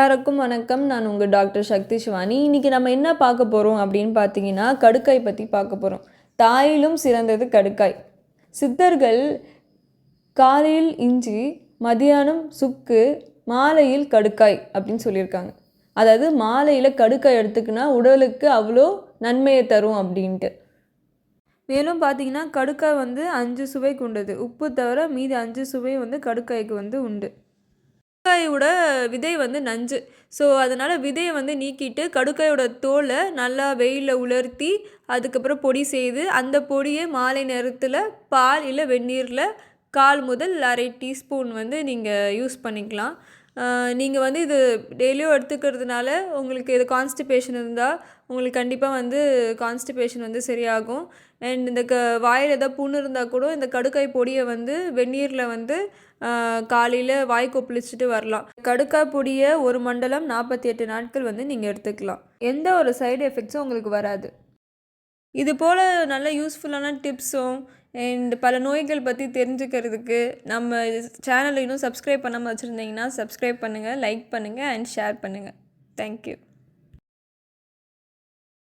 எல்லாருக்கும் வணக்கம். நான் உங்கள் டாக்டர் சக்தி சிவானி. இன்றைக்கி நம்ம என்ன பார்க்க போகிறோம் அப்படின்னு பார்த்தீங்கன்னா கடுக்காய் பற்றி பார்க்க போகிறோம் தாயிலும் சிறந்தது கடுக்காய். சித்தர்கள் காலையில் இஞ்சி மதியானம் சுக்கு மாலையில் கடுக்காய் அப்படின்னு சொல்லியிருக்காங்க. அதாவது மாலையில் கடுக்காய் எடுத்துக்கினா உடலுக்கு அவ்வளோ நன்மையை தரும் அப்படின்ட்டு. மேலும் பார்த்தீங்கன்னா கடுக்காய் வந்து அஞ்சு சுவை கொண்டது. உப்பு தவிர மீதி அஞ்சு சுவை வந்து கடுக்காய்க்கு வந்து உண்டு. கடுக்காயோட விதை வந்து நஞ்சு. ஸோ அதனால் விதையை வந்து நீக்கிட்டு கடுக்காயோட தோலை நல்லா வெயிலில் உலர்த்தி அதுக்கப்புறம் பொடி செய்து அந்த பொடியை மாலை நேரத்தில் பால் இல்லை வெந்நீரில் கால் முதல் அரை டீஸ்பூன் வந்து நீங்கள் யூஸ் பண்ணிக்கலாம். நீங்கள் வந்து இது டெய்லியும் எடுத்துக்கிறதுனால உங்களுக்கு இது கான்ஸ்டிபேஷன் இருந்தால் உங்களுக்கு கண்டிப்பாக வந்து கான்ஸ்டிபேஷன் வந்து சரியாகும். அண்ட் இந்த க வாயில் ஏதாவது புண்ணு இருந்தால் கூட இந்த கடுக்காய் பொடியை வந்து வெந்நீரில் வந்து காலையில் வாய் கொப்பளிச்சுட்டு வரலாம். கடுக்காய் பொடியை ஒரு மண்டலம் நாற்பத்தி எட்டு நாட்கள் வந்து நீங்கள் எடுத்துக்கலாம். எந்த ஒரு சைடு எஃபெக்ட்ஸும் உங்களுக்கு வராது. இது போல் நல்ல யூஸ்ஃபுல்லான டிப்ஸும் அண்ட் பல நோய்கள் பற்றி தெரிஞ்சுக்கிறதுக்கு நம்ம சேனலை இன்னும் சப்ஸ்கிரைப் பண்ணாமல் வச்சுருந்தீங்கன்னா சப்ஸ்கிரைப் பண்ணுங்கள் லைக் பண்ணுங்கள் அண்ட் ஷேர் பண்ணுங்கள் தேங்க்யூ